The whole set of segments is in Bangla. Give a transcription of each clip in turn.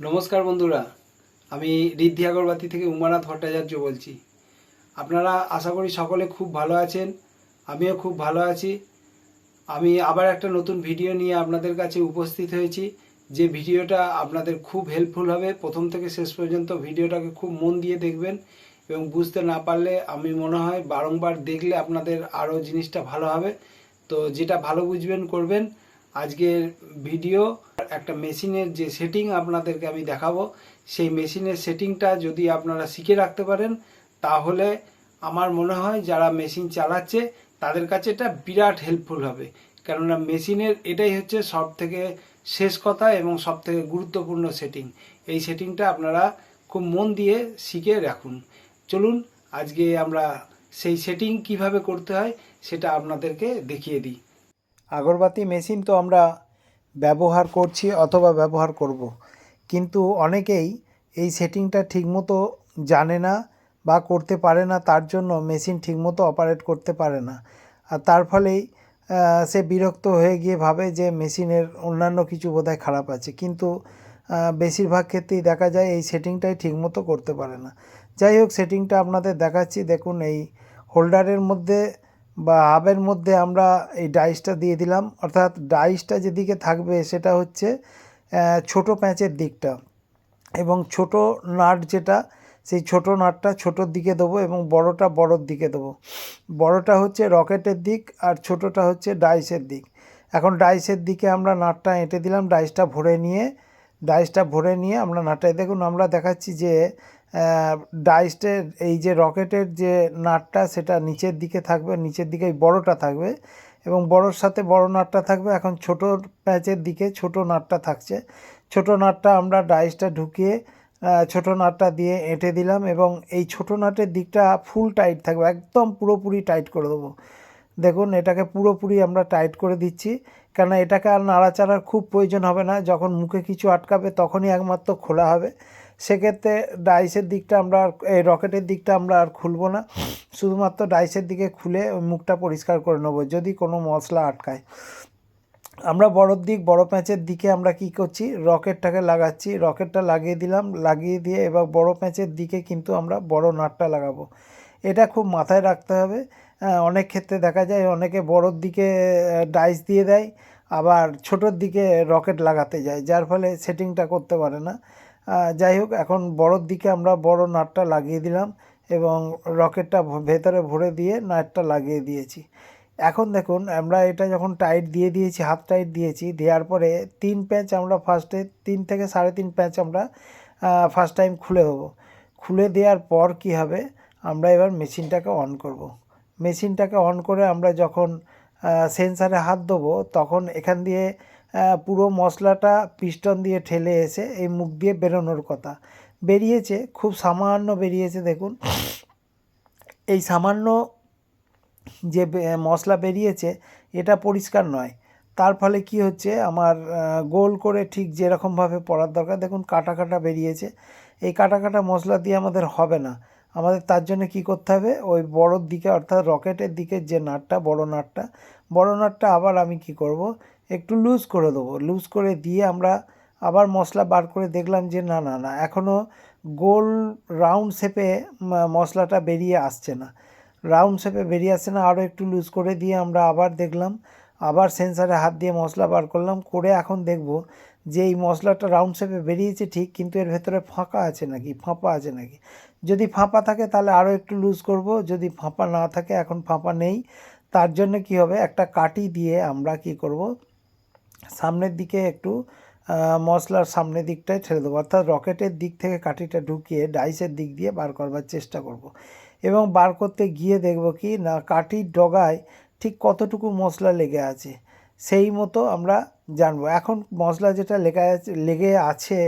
নমস্কার বন্ধুরা, আমি ঋদ্ধি আগরবাতি থেকে উমানাথ ভট্টাচার্য বলছি। আপনারা আশা করি সকলে খুব ভালো আছেন, আমিও খুব ভালো আছি। আমি আবার একটা নতুন ভিডিও নিয়ে আপনাদের কাছে উপস্থিত হয়েছি। যে ভিডিওটা আপনাদের খুব হেল্পফুল হবে, প্রথম থেকে শেষ পর্যন্ত ভিডিওটাকে খুব মন দিয়ে দেখবেন এবং বুঝতে না পারলে আমি মনে হয় বারংবার দেখলে আপনাদের আরও জিনিসটা ভালো হবে। তো যেটা ভালো বুঝবেন, করবেন আজকের ভিডিও, একটা মেশিনের যে সেটিং আপনাদেরকে আমি দেখাবো, সেই মেশিনের সেটিংটা যদি আপনারা শিখে রাখতে পারেন, তাহলে আমার মনে হয় যারা মেশিন চালাচ্ছে, তাদের কাছে এটা বিরাট হেল্পফুল হবে। কেননা মেশিনের এটাই হচ্ছে সব থেকে শেষ কথা এবং সব থেকে গুরুত্বপূর্ণ সেটিং এই সেটিংটা আপনারা খুব মন দিয়ে শিখে রাখুন। চলুন, আজকে আমরা সেই সেটিং কীভাবে করতে হয়, সেটা আপনাদেরকে দেখিয়ে দিই। আগরবাতি মেশিন তো আমরা ব্যবহার করছি অথবা ব্যবহার করব। কিন্তু অনেকেই এই সেটিংটা ঠিকমতো জানে না বা করতে পারে না, তার জন্য মেশিন ঠিকমতো অপারেট করতে পারে না। আর তার ফলেই সে বিরক্ত হয়ে গিয়ে ভাবে যে মেশিনের অন্যান্য কিছু বোধহয় খারাপ আছে। কিন্তু বেশিরভাগ ক্ষেত্রেই দেখা যায় এই সেটিংটাই ঠিকমতো করতে পারে না। যাই হোক, সেটিংটা আপনাদের দেখাচ্ছি। দেখুন, এই হোল্ডারের মধ্যে বা হাবের মধ্যে আমরা এই ডাইসটা দিয়ে দিলাম। অর্থাৎ ডাইসটা যেদিকে থাকবে সেটা হচ্ছে ছোট প্যাঁচের দিকটা। এবং ছোট নাট যেটা, সেই ছোট নাটটা ছোটোর দিকে দেবো এবং বড়টা বড়োর দিকে দেবো। বড়টা হচ্ছে রকেটের দিক আর ছোটোটা হচ্ছে ডাইসের দিক। এখন ডাইসের দিকে আমরা নাটটা এঁটে দিলাম, ডাইসটা ভরে নিয়ে, ডাইসটা ভরে নিয়ে আমরা নাটটায় দেখুন, আমরা দেখাচ্ছি যে ডাইসটের এই যে রকেটের যে নাটটা, সেটা নিচের দিকে থাকবে, নিচের দিকে এই বড়টা থাকবে এবং বড়োর সাথে বড় নাটটা থাকবে। এখন ছোট প্যাচের দিকে ছোট নাটটা থাকছে। ছোট নাটটা আমরা ডাইসটা ঢুকিয়ে ছোট নাটটা দিয়ে এঁটে দিলাম এবং এই ছোট নাটের দিকটা ফুল টাইট থাকবে, একদম পুরোপুরি টাইট করে দেবো। দেখুন, এটাকে পুরোপুরি আমরা টাইট করে দিচ্ছি কেন এটাকে আর নাড়াচাড়ার খুব প্রয়োজন হবে না। যখন মুখে কিছু আটকাবে, তখনই একমাত্র খোলা হবে। সেক্ষেত্রে ডাইসের দিকটা আমরা আর, এই রকেটের দিকটা আমরা আর খুলবো না। শুধুমাত্র ডাইসের দিকে খুলে মুখটা পরিষ্কার করে নেব, যদি কোনো মশলা আটকায়। আমরা বড়োর দিক, বড় প্যাঁচের দিকে আমরা কি করছি? রকেটটাকে লাগাচ্ছি। রকেটটা লাগিয়ে দিলাম, লাগিয়ে দিয়ে এবার বড় প্যাঁচের দিকে কিন্তু আমরা বড় নাটটা লাগাবো। এটা খুব মাথায় রাখতে হবে। অনেক ক্ষেত্রে দেখা যায় অনেকে বড়োর দিকে ডাইস দিয়ে দেয়, আবার ছোটোর দিকে রকেট লাগাতে যায়। যার ফলে সেটিংটা করতে পারে না। যাই হোক, এখন বড়োর দিকে আমরা বড় নাটটা লাগিয়ে দিলাম এবং রকেটটা ভেতরে ভরে দিয়ে নাটটা লাগিয়ে দিয়েছি। এখন দেখুন, আমরা এটা যখন টাইট দিয়ে দিয়েছি হাফ টাইট দিয়েছি, দেওয়ার পরে তিন প্যাঁচ আমরা ফার্স্টে তিন থেকে সাড়ে তিন প্যাঁচ আমরা ফার্স্ট টাইম খুলে দেবো। খুলে দেওয়ার পর কি হবে? আমরা এবার মেশিনটাকে অন করব। মেশিনটাকে অন করে আমরা যখন সেন্সারে হাত দেবো, তখন এখান দিয়ে পুরো মশলাটা পিস্টন দিয়ে ঠেলে এসে এই মুখ দিয়ে বেরোনোর কথা। বেরিয়েছে, খুব সামান্য বেরিয়েছে, দেখুন। এই সামান্য যে মশলা বেরিয়েছে, এটা পরিষ্কার নয়। তার ফলে কি হচ্ছে, আমার গোল করে ঠিক যেরকমভাবে পড়ার দরকার, দেখুন কাটা কাটা বেরিয়েছে। এই কাটা কাটা মশলা দিয়ে আমাদের হবে না। আমাদের তার জন্য কি করতে হবে, ওই বড়োর দিকে, অর্থাৎ রকেটের দিকের যে নাটটা, বড় নাটটা বড় নাটটা আবার আমি কি করব একটু লুজ করে দেবো। লুজ করে দিয়ে আমরা আবার মশলা বার করে দেখলাম যে না না না এখনও গোল রাউন্ড শেপে মশলাটা বেরিয়ে আসছে না। রাউন্ড শেপে বেরিয়ে আসছে না আরও একটু লুজ করে দিয়ে আমরা আবার দেখলাম, আবার সেন্সারে হাত দিয়ে মশলা বার করলাম, করে এখন দেখব যে এই মশলাটা রাউন্ড শেপে বেরিয়েছে ঠিক, কিন্তু এর ভেতরে ফাঁকা আছে নাকি, ফাঁপা আছে নাকি? যদি ফাঁপা থাকে তাহলে আরও একটু লুজ করব, যদি ফাঁপা না থাকে, এখন ফাঁপা নেই। তার জন্য কি হবে? একটা কাটি দিয়ে আমরা কি করব? সামনের দিকে একটু মশলার সামনের দিকটায় ছেড়ে দেবো। অর্থাৎ রকেটের দিক থেকে কাঠিটা ঢুকিয়ে ডাইসের দিক দিয়ে বার করবার চেষ্টা করব। এবং বার করতে গিয়ে দেখব কি না, কাঠির ডগায় ঠিক কতটুকু মশলা লেগে আছে, সেই মতো আমরা জানব। এখন মশলা যেটা লেগে আছে লেগে আছে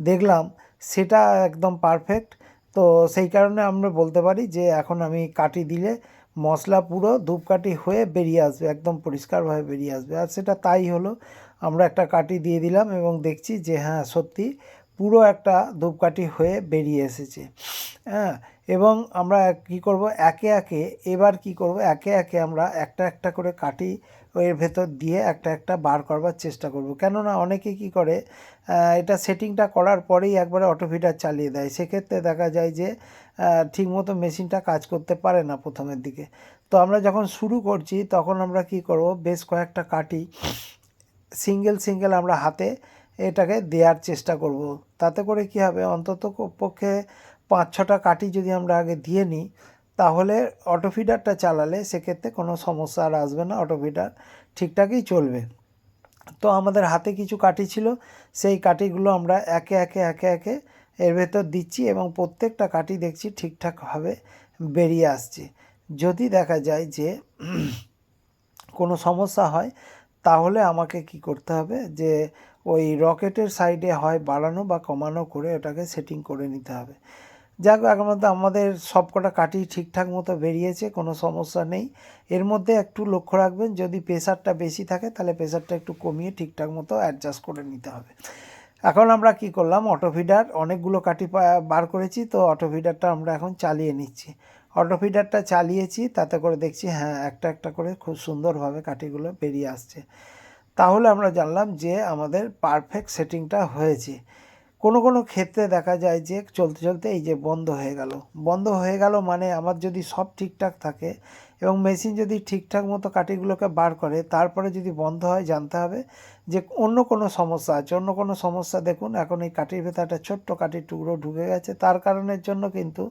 দেখলাম, সেটা একদম পারফেক্ট তো সেই কারণে আমরা বলতে পারি যে, এখন আমি কাটি দিলে মশলা পুরো ধূপকাঠি হয়ে বেরিয়ে আসবে, একদম পরিষ্কারভাবে বেরিয়ে আসবে। আর সেটা তাই হলো, আমরা একটা কাটি দিয়ে দিলাম এবং দেখছি যে হ্যাঁ সত্যি পুরো একটা ধূপকাঠি হয়ে বেরিয়ে এসেছে। হ্যাঁ এবং আমরা কি করব, একে একে, এবার কি করব, একে একে আমরা একটা একটা করে কাটি এর ভেতর দিয়ে একটা একটা বার করবার চেষ্টা করব। কেননা অনেকে কি করে এটা সেটিংটা করার পরেই একবারে অটোফিটার চালিয়ে দেয়। সেক্ষেত্রে দেখা যায় যে ঠিকমতো মেশিনটা কাজ করতে পারে না প্রথমের দিকে। তো আমরা যখন শুরু করছি, তখন আমরা কি করব, বেশ কয়েকটা কাটি সিঙ্গেল সিঙ্গেল আমরা হাতে এটাকে দেওয়ার চেষ্টা করব। তাতে করে কি হবে, অন্তত পক্ষে পাঁচ, ছটা কাঠি যদি আমরা আগে দিয়ে নিই তাহলে অটোফিডারটা চালালে সেক্ষেত্রে কোনো সমস্যা আর আসবে না অটোফিডার ঠিকঠাকই চলবে। তো আমাদের হাতে কিছু কাঠি ছিল, সেই কাঠিগুলো আমরা একে একে একে একে এর ভেতর দিচ্ছি এবং প্রত্যেকটা কাঠি দেখছি ঠিকঠাকভাবে বেরিয়ে আসছে। যদি দেখা যায় যে কোনো সমস্যা হয়, তাহলে আমাকে কি করতে হবে যে ওই রকেটের সাইডে হয় বাড়ানো বা কমানো করে ওটাকে সেটিং করে নিতে হবে। যাক এখন আমাদের সবকটা কাটি ঠিকঠাক মতো বেরিয়েছে, কোনো সমস্যা নেই। এর মধ্যে একটু লক্ষ্য রাখবেন, যদি প্রেশারটা বেশি থাকে, তাহলে প্রেশারটা একটু কমিয়ে ঠিকঠাক মতো অ্যাডজাস্ট করে নিতে হবে। এখন আমরা কি করলাম? অটোফিডার অনেকগুলো কাটি বার করেছি, তো অটোফিডারটা আমরা এখন চালিয়ে নিচ্ছি। অটোফিডারটা চালিয়েছি, তাতে করে দেখছি হ্যাঁ একটা একটা করে খুব সুন্দরভাবে কাঠিগুলো বেরিয়ে আসছে। তাহলে আমরা জানলাম যে আমাদের পারফেক্ট সেটিংটা হয়েছে। কোনো কোনো ক্ষেত্রে দেখা যায় যে চলতে চলতে এই যে বন্ধ হয়ে গেল। বন্ধ হয়ে গেল মানে আমার যদি সব ঠিকঠাক থাকে এবং মেশিন যদি ঠিকঠাক মতো কাঠিগুলোকে বার করে, তারপরে যদি বন্ধ হয়, জানতে হবে যে অন্য কোনো সমস্যা আছে। অন্য কোনো সমস্যা দেখুন, এখন এই কাঠির ভেতরটা একটা ছোট্ট কাটির টুকরো ঢুকে গেছে। তার কারণের জন্য কিন্তু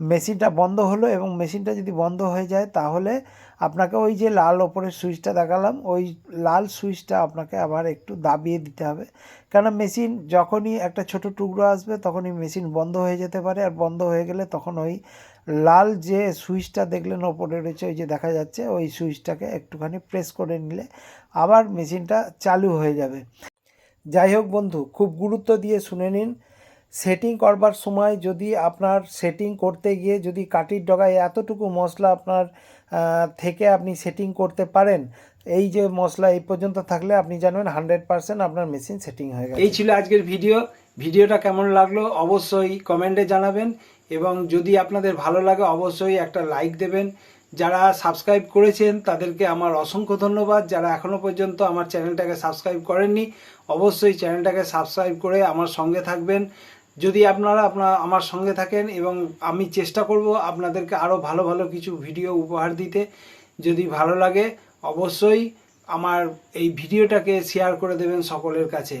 মেশিনটা বন্ধ হলো এবং মেশিনটা যদি বন্ধ হয়ে যায়, তাহলে আপনাকে ওই যে লাল ওপরের সুইচটা দেখালাম, ওই লাল সুইচটা আপনাকে আবার একটু দাবিয়ে দিতে হবে। কেন মেশিন যখনই একটা ছোট টুকরো আসবে, তখনই মেশিন বন্ধ হয়ে যেতে পারে। আর বন্ধ হয়ে গেলে তখন ওই লাল যে সুইচটা দেখলেন, ওপরে রয়েছে ওই যে দেখা যাচ্ছে, ওই সুইচটাকে একটুখানি প্রেস করে নিলে আবার মেশিনটা চালু হয়ে যাবে। যাই হোক বন্ধু, খুব গুরুত্ব দিয়ে শুনে নিন। সেটিং করবার সময় যদি আপনার সেটিং করতে গিয়ে যদি কাঠির ডগায় এতটুকু মশলা আপনার থেকে আপনি সেটিং করতে পারেন, এই যে মশলা এই পর্যন্ত থাকলে আপনি জানবেন হান্ড্রেড পার্সেন্ট আপনার মেশিন সেটিং হয়ে গেছে। এই ছিল আজকের ভিডিও ভিডিওটা কেমন লাগল অবশ্যই কমেন্টে জানাবেন এবং যদি আপনাদের ভালো লাগে অবশ্যই একটা লাইক দেবেন। যারা সাবস্ক্রাইব করেছেন তাদেরকে আমার অসংখ্য ধন্যবাদ। যারা এখনও পর্যন্ত আমার চ্যানেলটাকে সাবস্ক্রাইব করেননি, অবশ্যই চ্যানেলটাকে সাবস্ক্রাইব করে আমার সঙ্গে থাকবেন। যদি আপনারা আপনার আমার সঙ্গে থাকেন এবং আমি চেষ্টা করব আপনাদেরকে আরও ভালো ভালো কিছু ভিডিও উপহার দিতে, যদি ভালো লাগে অবশ্যই আমার এই ভিডিওটাকে শেয়ার করে দেবেন সকলের কাছে।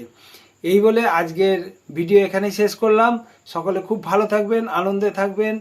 এই বলে আজকের ভিডিও এখানেই শেষ করলাম। সকলে খুব ভালো থাকবেন, আনন্দে থাকবেন।